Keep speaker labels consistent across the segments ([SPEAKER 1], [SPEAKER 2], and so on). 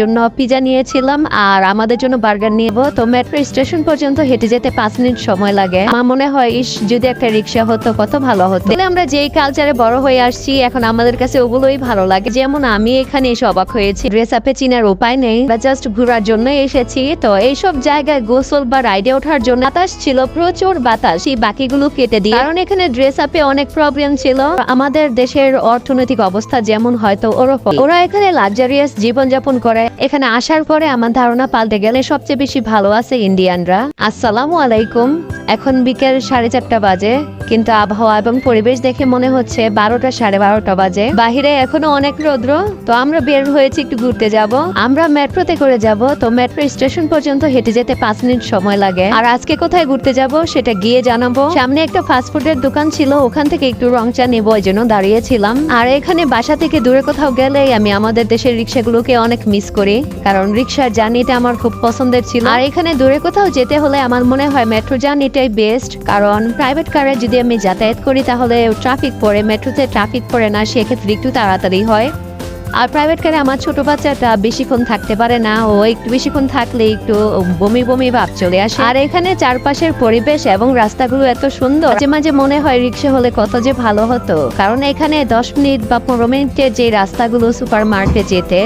[SPEAKER 1] জন্য পিজা নিয়েছিলাম, আর আমাদের জন্য বার্গার নিয়ে। তো মেট্রো স্টেশন পর্যন্ত হেঁটে যেতে পাঁচ মিনিট সময় লাগে। আমার মনে হয়, ইস, যদি একটা রিক্সা হতো, কত ভালো হতো। তাহলে আমরা যেই কালচারে বড় হয়ে আসছি, এখন আমাদের কাছে ওগুলোই ভালো লাগে। যেমন আমি এখানে এসে অবাক হয়েছি। ড্রেস আপে চিনার উপায় নেই। বা জাস্ট ঘোরার জন্য এসেছি। তো এইসব জায়গায় গোসল বা রাইডে ওঠার জন্য বাতাস ছিল, প্রচুর বাতাস। এই বাকিগুলো কেটে দিই কারণ এখানে ড্রেস আপে অনেক প্রবলেম ছিল। আমাদের দেশের অর্থনৈতিক অবস্থা যেমন হয়তো ওরকম। ওরা এখানে লাক্সারিয়াস জীবনযাপন করে। এখানে আসার পরে আমার ধারণা পাল্টে গেলে সবচেয়ে বেশি ভালো আছে ইন্ডিয়ানরা। আসসালামু আলাইকুম। এখন বিকেল সাড়ে চারটা বাজে, কিন্তু আবহাওয়া এবং পরিবেশ দেখে মনে হচ্ছে বারোটা সাড়ে বারোটা বাজে। বাহিরে এখনও অনেক রৌদ্র, তো আমরা বের হয়েছি একটু ঘুরতে যাব। আমরা মেট্রোতে করে যাব, তো মেট্রো স্টেশন পর্যন্ত হেঁটে যেতে পাঁচ মিনিট সময় লাগে। আর আজকে কোথায় ঘুরতে যাব সেটা গিয়ে জানাব। সামনে একটা ফাস্টফুডের দোকান ছিল, ওখান থেকে একটু রং চা নেব, ওই জন্য দাঁড়িয়েছিলাম। আর এখানে বাসা থেকে দূরে কোথাও গেলেই আমি আমাদের দেশের রিক্সাগুলোকে অনেক মিস করি, কারণ রিক্সার জার্নিটা আমার খুব পছন্দের ছিল। আর এখানে দূরে কোথাও যেতে হলে আমার মনে হয় মেট্রো জার্নিটাই বেস্ট, কারণ প্রাইভেট কারে যদি আমি যাতায়াত করি তাহলে ট্রাফিক পড়ে, মেট্রোতে ট্রাফিক পড়ে না, সেক্ষেত্রে একটু তাড়াতাড়ি হয়। আর প্রাইভেট কারে আমার ছোট বাচ্চাটা বেশিক্ষণ থাকতে পারে না, ও একটু বেশিক্ষণ থাকলে একটু বমি বমি ভাব চলে আসে। আর এখানে চারপাশের পরিবেশ এবং রাস্তাগুলো এত সুন্দর, মাঝে মাঝে মনে হয় রিক্সা হলে কত যে ভালো হতো। কারণ এখানে দশ মিনিট বা পনেরো মিনিটের যে রাস্তাগুলো সুপার মার্কেটে যেতে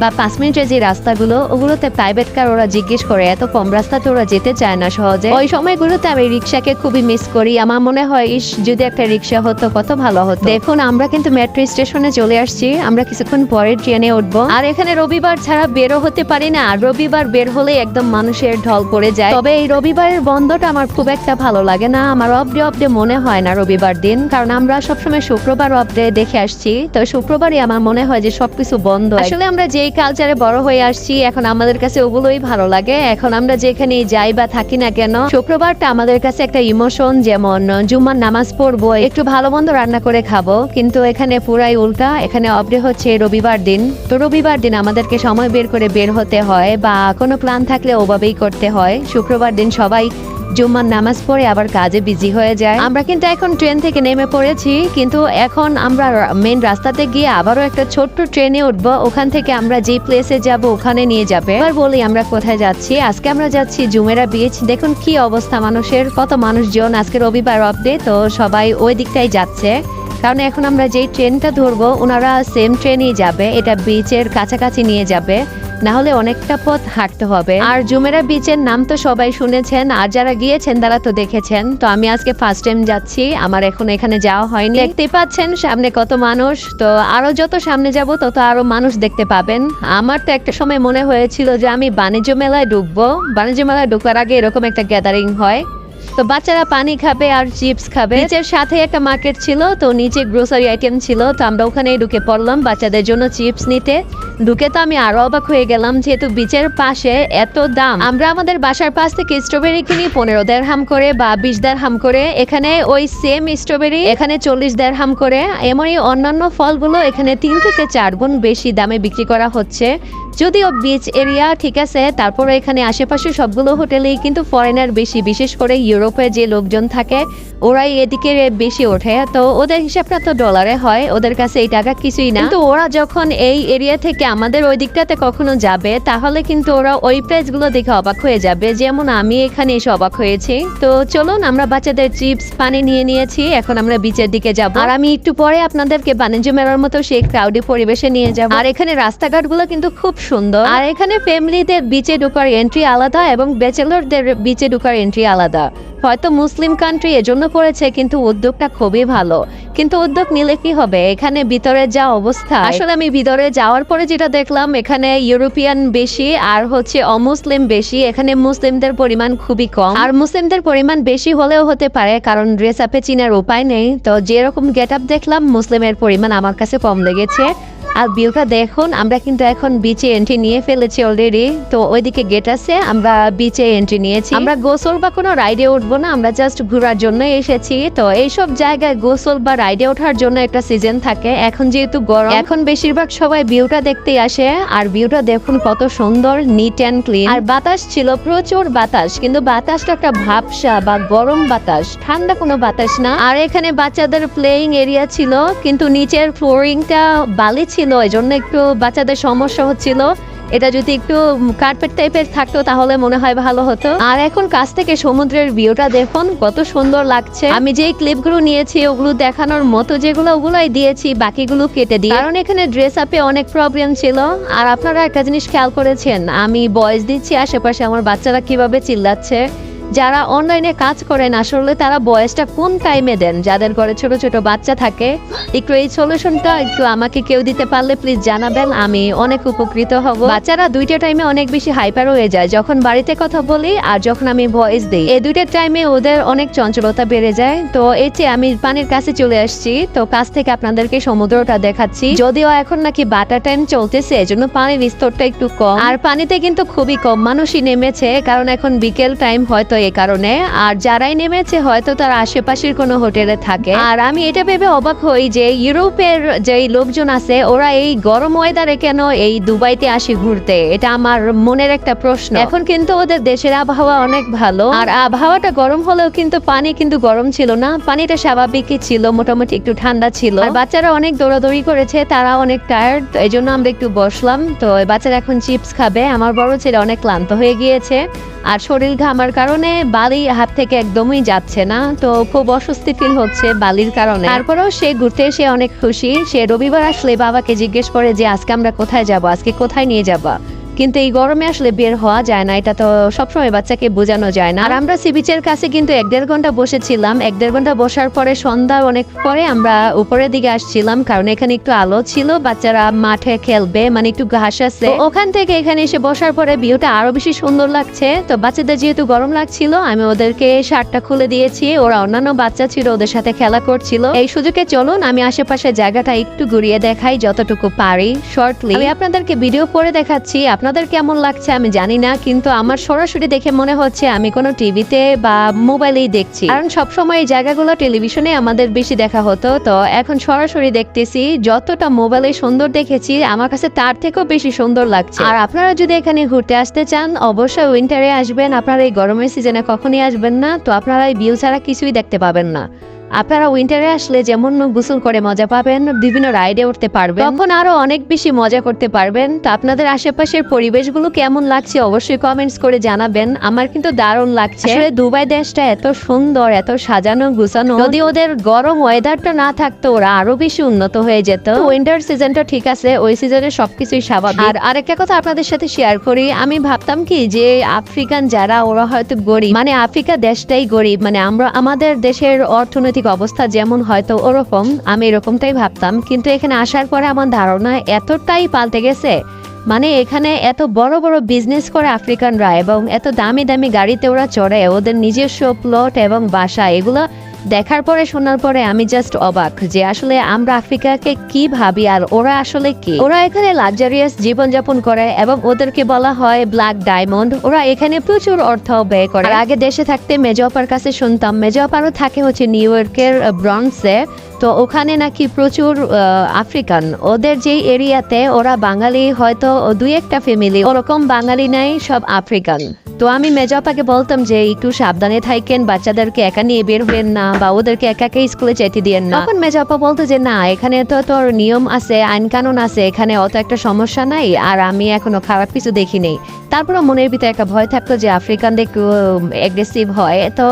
[SPEAKER 1] বা পাঁচ মিনিটের যে রাস্তাগুলো, ওগুলোতে প্রাইভেট কার ওরা জিজ্ঞেস করে, এত কম রাস্তাতে ওরা যেতে চায় না সহজে। ওই সময়গুলোতে আমি রিক্সাকে খুবই মিস করি। আমার মনে হয়, ইস, যদি একটা রিক্সা হতো, কত ভালো হতো। দেখুন, আমরা কিন্তু মেট্রো স্টেশনে চলে আসছি। আমরা কিছুক্ষণ পরে ট্রেনে উঠবো। আর এখানে রবিবার ছাড়া বেরো হতে পারি না। আর রবিবার বের হলে একদম মানুষের ঢল পড়ে যায়। তবে এই রবিবারের বন্ধটা আমার খুব একটা ভালো লাগে না। আমার অফ ডে মনে হয় না রবিবার দিন। কারণ আমরা সবসময় শুক্রবার অফ দেখে আসছি। তো শুক্রবারই আমার মনে হয় যে সবকিছু বন্ধ। আসলে আমরা যেই কালচারে বড় হয়ে আসছি। এখন আমাদের কাছে ওগুলোই ভালো লাগে। এখন আমরা যেখানে যাই বা থাকি না কেন, শুক্রবারটা আমাদের কাছে একটা ইমোশন যেমন, জুম্মার নামাজ পড়ব, একটু ভালো মন্দ রান্না করে খাব। কিন্তু এখানে পুরাই উল্টা, এখানে অফ ডে হচ্ছে রবিবার দিন। তো রবিবার দিন আমাদেরকে সময় বের করে বের হতে হয় বা কোনো প্ল্যান থাকলে ওভাবেই করতে হয়। শুক্রবার দিন সবাই জুম্মার নামাজ পড়ে আবার কাজে বিজি হয়ে যায়। আমরা কিন্তু এখন ট্রেন থেকে নেমে পড়েছি, কিন্তু এখন আমরা মেন রাস্তাতে গিয়ে আবারও একটা ছোট্ট ট্রেনে উঠবো। ওখান থেকে আমরা যে প্লেসে যাব, ওখানে নিয়ে যাবে। এবার বলি আমরা কোথায় যাচ্ছি। আজকে আমরা যাচ্ছি জুমেরা বিচ দেখুন কি অবস্থা মানুষের, কত মানুষজন আজকে রবিবার ডে তো সবাই ওই দিকটাই যাচ্ছে। কারণ এখন আমরা যেই ট্রেনটা ধরবো, ওনারা সেম ট্রেনেই যাবে। এটা বিচের কাছাকাছি নিয়ে যাবে। না হলে অনেকটা পথ হাঁটতে হবে। আর জুমেরা বিচের নাম তো সবাই শুনেছেন, আর যারা গিয়েছেন তারা তো দেখেছেন। তো আমি আজকে ফার্স্ট টাইম যাচ্ছি, আমার এখন এখানে যাওয়া হয়নি। দেখতেই পাচ্ছেন, সামনে কত মানুষ। তো আরও যত সামনে যাব, তত আরও মানুষ দেখতে পাবেন। আমার তো একটা সময় মনে হয়েছিল যে আমি বাণিজ্য মেলায় ঢুকবো। বাণিজ্য মেলায় ঢুকার আগে এরকম একটা গ্যাদারিং হয়। তো বাচ্চারা পানি খাবে আর চিপস খাবে। নিচের সাথে একটা মার্কেট ছিল, তো নিচে গ্রোসারি আইটেম ছিল, তো আমরা ওখানে ঢুকে পড়লাম বাচ্চাদের জন্য চিপস নিতে। ঢুকে তো আমি আরও অবাক হয়ে গেলাম, যেহেতু বিচের পাশে এত দাম। আমরা আমাদের বাসার পাশ থেকে স্ট্রবেরি কিনি, পনেরো দেড়হাম করে বা বিশ দেড়হাম করে। এখানে ওই সেম স্ট্রবেরি এখানে চল্লিশ দেড়হাম করে। এমনই অন্যান্য ফলগুলো এখানে তিন থেকে চার গুণ বেশি দামে বিক্রি করা হচ্ছে। যদিও বিচ এরিয়া ঠিক আছে তারপরে এখানে আশেপাশে সবগুলো হোটেলেই কিন্তু ফরেনার বেশি, বিশেষ করে ইউরোপে যে লোকজন থাকে, ওরাই এদিকে বেশি ওঠে। তো ওদের হিসাবটা তো ডলারে হয়, ওদের কাছে এই টাকা কিছুই না। কিন্তু ওরা যখন এই এরিয়া থেকে আমাদের ওই দিকটাতে কখনো যাবে, তাহলে কিন্তু ওরা ওই প্রাইসগুলো দেখে অবাক হয়ে যাবে, যেমন আমি এখানে এসে অবাক হয়েছি। তো চলুন, আমরা বাচ্চাদের চিপস পানি নিয়ে নিয়েছি, এখন আমরা বিচের দিকে যাব। আর আমি একটু পরে আপনাদেরকে বাণিজ্য মেলার মতো সেই ক্রাউডি পরিবেশে নিয়ে যাব। আর এখানে রাস্তাঘাটগুলো কিন্তু খুব সুন্দর। আর এখানে ফ্যামিলিদের বিচে ঢোকার এন্ট্রি আলাদা এবং ব্যাচেলরদের বিচে ঢোকার এন্ট্রি আলাদা। হয়তো মুসলিম কান্ট্রি এজন্য করেছে কিন্তু উদ্যোগটা খুবই ভালো। কিন্তু উদ্যোগ নিলে কি হবে? এখানে ভিতরে যা অবস্থা। আসলে আমি ভিতরে যাওয়ার পরে যেটা দেখলাম, এখানে ইউরোপিয়ান বেশি, আর হচ্ছে অমুসলিম বেশি। এখানে মুসলিমদের পরিমাণ খুবই কম। আর মুসলিমদের পরিমাণ বেশি হলেও হতে পারে, কারণ ড্রেস আপে চিনার উপায় নেই। তো যেরকম গেট আপ দেখলাম, মুসলিমের পরিমাণ আমার কাছে কম লেগেছে। আর ভিউটা দেখুন, আমরা কিন্তু এখন বিচে এন্ট্রি নিয়ে ফেলেছি অলরেডি তো ওইদিকে গেট আছে, আমরা বিচে এন্ট্রি নিয়েছি। আমরা গোসল বা কোনো রাইডে উঠবো না, আমরা জাস্ট ঘোরার জন্য এসেছি। তো এইসব জায়গায় গোসল বা রাইডে ওঠার জন্য একটা সিজন থাকে। এখন যেহেতু গরম, এখন বেশিরভাগ সবাই ভিউটা দেখতেই আসে। আর ভিউটা দেখুন কত সুন্দর নিট অ্যান্ড ক্লিন আর বাতাস ছিল, প্রচুর বাতাস। কিন্তু বাতাসটা একটা ভাবসা বা গরম বাতাস। ঠান্ডা কোনো বাতাস না। আর এখানে বাচ্চাদের প্লেইং এরিয়া ছিল, কিন্তু নিচের ফ্লোরিংটা বালি ছিল। এই জন্য একটু বাচ্চাদের সমস্যা হচ্ছিল। এটা যদি একটু কার্পেট টাইপের থাকতো, তাহলে মনে হয় ভালো হতো। আর এখন কাছ থেকে সমুদ্রের ভিউটা দেখুন, কত সুন্দর লাগছে। আমি যেই ক্লিপগুলো নিয়েছি, ওগুলো দেখানোর মতো যেগুলো, ওগুলোই দিয়েছি, বাকিগুলো কেটে দিই কারণ এখানে ড্রেস আপে অনেক প্রবলেম ছিল। আর আপনারা একটা জিনিস খেয়াল করেছেন, আমি বয়স দিচ্ছি, আশেপাশে আমার বাচ্চারা কীভাবে চিল্লাচ্ছে। যারা অনলাইনে কাজ করেন, আসলে তারা বয়সটা কোন টাইমে দেন? যাদের ঘরে ছোট ছোট বাচ্চা থাকে, একটু এই সলিউশনটা একটু আমাকে কেউ দিতে পারলে প্লিজ জানাবেন, আমি অনেক উপকৃত হব। বাচ্চারা দুইটা টাইমে অনেক বেশি হাইপার হয়ে যায়, যখন বাড়িতে কথা বলি আর যখন আমি ভয়েস দিই। এই দুইটা টাইমে ওদের অনেক চঞ্চলতা বেড়ে যায়। তো যে আমি পানির কাছে চলে আসছি, তো কাছ থেকে আপনাদেরকে সমুদ্রটা দেখাচ্ছি। যদিও এখন নাকি বাটা টাইম চলতেছে, এজন্য পানির স্তরটা একটু কম। আর পানিতে কিন্তু খুবই কম, মানুষই নেমেছে, কারণ এখন বিকেল টাইম হয়তো এই কারণে। আর যারাই নেমেছে, হয়তো তার আশেপাশের কোনো হোটেলে থাকে। আর আমি এটা ভেবে অবাক হই যে ইউরোপের যে লোকজন আছে, ওরা এই গরম ওয়েদারে কেন এই দুবাইতে আসে ঘুরতে? এটা আমার মনের একটা প্রশ্ন। এখন কিন্তু ওদের দেশের আবহাওয়া অনেক ভালো। আর আবহাওয়াটা গরম হলেও কিন্তু পানি কিন্তু গরম ছিল না। পানিটা স্বাভাবিকই ছিল, মোটামুটি একটু ঠান্ডা ছিল। আর বাচ্চারা অনেক দৌড়াদৌড়ি করেছে, তারা অনেক টায়ার্ড এই জন্য আমরা একটু বসলাম। তো বাচ্চারা এখন চিপস খাবে। আমার বড় ছেলে অনেক ক্লান্ত হয়ে গিয়েছে। আর শরীর ঘামার কারণে বালি হাত থেকে একদমই যাচ্ছে না, তো খুব অস্বস্তি ফিল হচ্ছে বালির কারণে। তারপরেও সে ঘুরতে এসে অনেক খুশি। সে রবিবার আসলে বাবাকে জিজ্ঞেস করে যে, আজকে আমরা কোথায় যাব? আজকে কোথায় নিয়ে যাবা? কিন্তু এই গরমে আসলে বের হওয়া যায় না। এটা তো সবসময় বাচ্চাকে বোঝানো যায় না। আর আমরা সি বিচের কাছে কিন্তু এক দেড় ঘণ্টা বসেছিলাম। এক দেড় ঘণ্টা বসার পরে সন্ধ্যা অনেক পরে আমরা উপরের দিকে আসছিলাম কারণ এখানে একটু আলো ছিল। বাচ্চারা মাঠে খেলবে মানে একটু ঘাস আছে। ওখান থেকে এখানে এসে বসার পরে ভিউটা আরও বেশি সুন্দর লাগছে। তো বাচ্চাদের যেহেতু গরম লাগছিল আমি ওদেরকে শার্টটা খুলে দিয়েছি। ওরা অন্যান্য বাচ্চা ছিল ওদের সাথে খেলা করছিল। এই সুযোগে চলুন আমি আশেপাশে জায়গাটা একটু ঘুরিয়ে দেখাই যতটুকু পারি শর্টলি আমি আপনাদেরকে ভিডিও করে দেখাচ্ছি। আপনাদের কেমন লাগছে আমি জানি না, কিন্তু আমার সরাসরি দেখে মনে হচ্ছে আমি কোনো টিভিতে বা মোবাইলেই দেখছি। কারণ সবসময় এই জায়গাগুলো টেলিভিশনে আমাদের বেশি দেখা হতো, তো এখন সরাসরি দেখতেছি, যতটা মোবাইলে সুন্দর দেখেছি, আমার কাছে তার থেকেও বেশি সুন্দর লাগছে। আর আপনারা যদি এখানে ঘুরতে আসতে চান, অবশ্যই উইন্টারে আসবেন। আপনারা এই গরমের সিজনে কখনই আসবেন না, তো আপনারা এই ভিউ ছাড়া কিছুই দেখতে পাবেন না। আপনারা উইন্টারে আসলে যেমন গোসল করে মজা পাবেন, বিভিন্ন রাইডে উঠতে পারবেন। তখন আরও অনেক বেশি মজা করতে পারবেন। তো আপনাদের আশেপাশের পরিবেশগুলো কেমন লাগছে অবশ্যই কমেন্টস করে জানাবেন। আমার কিন্তু দারুণ লাগছে। দুবাই দেশটা এত সুন্দর, এত সাজানো, গুছানো। যদি ওদের গরম ওয়েদারটা না থাকতো, ওরা আরও বেশি উন্নত হয়ে যেত। উইন্টার সিজনটা ঠিক আছে, ওই সিজনে সবকিছুই স্বাভাবিক। আর আরেকটা কথা আপনাদের সাথে শেয়ার করি। আমি ভাবতাম কি যে আফ্রিকান যারা, ওরা হয়তো গরিব। মানে আফ্রিকা দেশটাই গরিব। মানে আমরা, আমাদের দেশের অর্থনৈতিক অবস্থা যেমন হয়তো ওরকম, আমি এরকমটাই ভাবতাম, কিন্তু এখানে আসার পরে আমার ধারণা এতটাই পাল্টে গেছে। মানে এখানে এত বড় বড় বিজনেস করে আফ্রিকানরা এবং এত দামি দামি গাড়িতে ওরা চড়ে, ওদের নিজস্ব প্লট এবং বাসা, এগুলো দেখার পরে শোনার পরে আমি জাস্ট অবাক যে আসলে আমরা আফ্রিকাকে কি ভাবি আর ওরা আসলে কি? ওরা এখানে লাক্সারিয়াস জীবনযাপন করে এবং ওদেরকে বলা হয় ব্ল্যাক ডায়মন্ড ওরা এখানে প্রচুর অর্থ ব্যয় করে। আগে দেশে থাকতে মেজপার কাছে শুনতাম মেজপারও থাকে হচ্ছে নিউ ইয়র্কের ব্রন্সে তো ওখানে নাকি প্রচুর আফ্রিকান। ওদের যে এরিয়াতে ওরা বাঙালি, হয়তো দুই একটা ফ্যামিলি ওরকম বাঙালি নাই, সব আফ্রিকান। তো আমি মেজাপাকে বলতাম যে, একটু সাবধানে থাকেন বাচ্চাদেরকে একা নিয়ে বের হবেন না, বা ওদেরকে একা একা স্কুলে যেতে দিয়েন না। তখন মেজাপা বলতো যে, না, এখানে তো তোর নিয়ম আছে আইন কানুন আছে, এখানে অত একটা সমস্যা নাই, আর আমি এখনও খারাপ কিছু দেখিনি তারপরে মনের ভিতরে একটা ভয় থাকতো যে, আফ্রিকানদের অ্যাগ্রেসিভ হয়। তো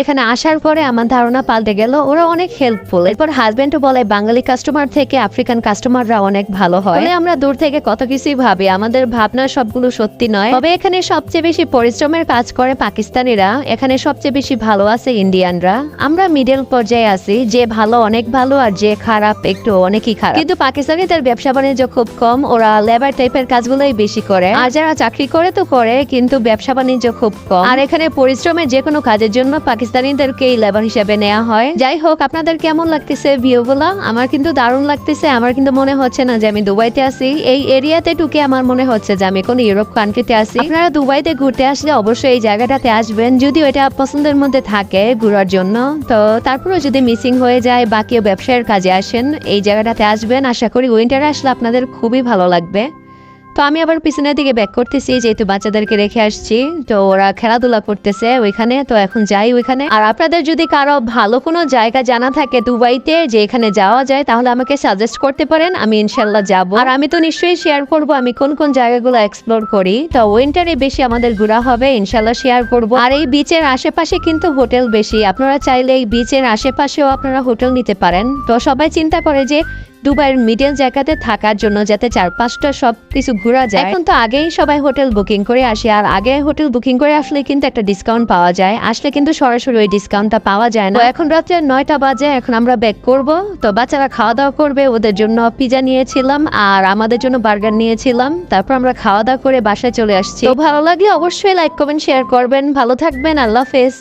[SPEAKER 1] এখানে আসার পরে আমার ধারণা পাল্টে গেল, ওরা অনেক হেল্পফুল এরপর হাজবেন্ডও বলে, বাঙালি কাস্টমার থেকে আফ্রিকান কাস্টমাররা অনেক ভালো হয়। আমরা দূর থেকে কত কিছুই ভাবি, আমাদের ভাবনা সবগুলো সত্যি নয়। তবে এখানে সবচেয়ে বেশি পরিশ্রমের কাজ করে পাকিস্তানিরা। এখানে সবচেয়ে বেশি ভালো আছে ইন্ডিয়ানরা আমরা মিডল পর্যায়ে আছি, যে ভালো অনেক ভালো আর যে খারাপ একটু অনেকই খারাপ। কিন্তু পাকিস্তানিদের ব্যবসা বাণিজ্য খুব কম, ওরা লেবার টাইপের কাজগুলোই বেশি করে। আর যারা চাকরি করে তো করে, কিন্তু ব্যবসা বাণিজ্য খুব কম। আর এখানে পরিশ্রমের যে কোনো কাজের জন্য পাকিস্তানিদেরকে লেবার হিসেবে নেওয়া হয়। যাই হোক, আপনাদের কেমন লাগতেছে ভিউগুলো? আমার কিন্তু দারুণ লাগতেছে। আমার কিন্তু মনে হচ্ছে না যে আমি দুবাইতে আছি। এই এরিয়াতে টুকে আমার মনে হচ্ছে যে আমি কোনো ইউরোপ কান্ট্রিতে আছি। আপনারা দুবাইতে ঘুরতে আসলে অবশ্যই এই জায়গাটাতে আসবেন। যদিও এটা পছন্দের মধ্যে থাকে ঘোরার জন্য। তো তারপরেও যদি মিসিং হয়ে যায় বা কেউ ব্যবসায়ের কাজে আসেন, এই জায়গাটাতে আসবেন। আশা করি উইন্টারে আসলে আপনাদের খুবই ভালো লাগবে। তো আমি আবার পিছনের দিকে ব্যাক করতেছি, যেহেতু বাচ্চাদেরকে রেখে আসছি, তো ওরা খেলাধুলা করতেছে ওইখানে, তো এখন যাই ওইখানে। আর আপনাদের যদি কারও ভালো কোনো জায়গা জানা থাকে দুবাইতে, যে এখানে যাওয়া যায়, তাহলে আমাকে সাজেস্ট করতে পারেন, আমি ইনশাল্লাহ যাব। আর আমি তো নিশ্চয়ই শেয়ার করব, আমি কোন কোন জায়গাগুলো এক্সপ্লোর করি। তো উইন্টারে বেশি আমাদের ঘোরা হবে, ইনশাল্লাহ শেয়ার করব। আর এই বিচের আশেপাশে কিন্তু হোটেল বেশি, আপনারা চাইলে এই বিচের আশেপাশেও আপনারা হোটেল নিতে পারেন। তো সবাই চিন্তা করে যে দুবাইয়ের মিডল জায়গাতে থাকার জন্য যাতে চার পাঁচটা সব কিছু ঘোরা যায়। এখন তো আগেই সবাই হোটেল বুকিং করে আসি, আর আগে হোটেল বুকিং করে আসলে কিন্তু একটা ডিসকাউন্ট পাওয়া যায়। আসলে কিন্তু সরাসরি ওই ডিসকাউন্টটা পাওয়া যায় না। এখন রাত্রে নয়টা বাজে, এখন আমরা ব্যাক করব। তো বাচ্চারা খাওয়া দাওয়া করবে, ওদের জন্য পিজা নিয়েছিলাম, আর আমাদের জন্য বার্গার নিয়েছিলাম। তারপর আমরা খাওয়া দাওয়া করে বাসায় চলে আসছি। তো ভালো লাগলে অবশ্যই লাইক কমেন্ট শেয়ার করবেন। ভালো থাকবেন, আল্লাহ হাফেজ।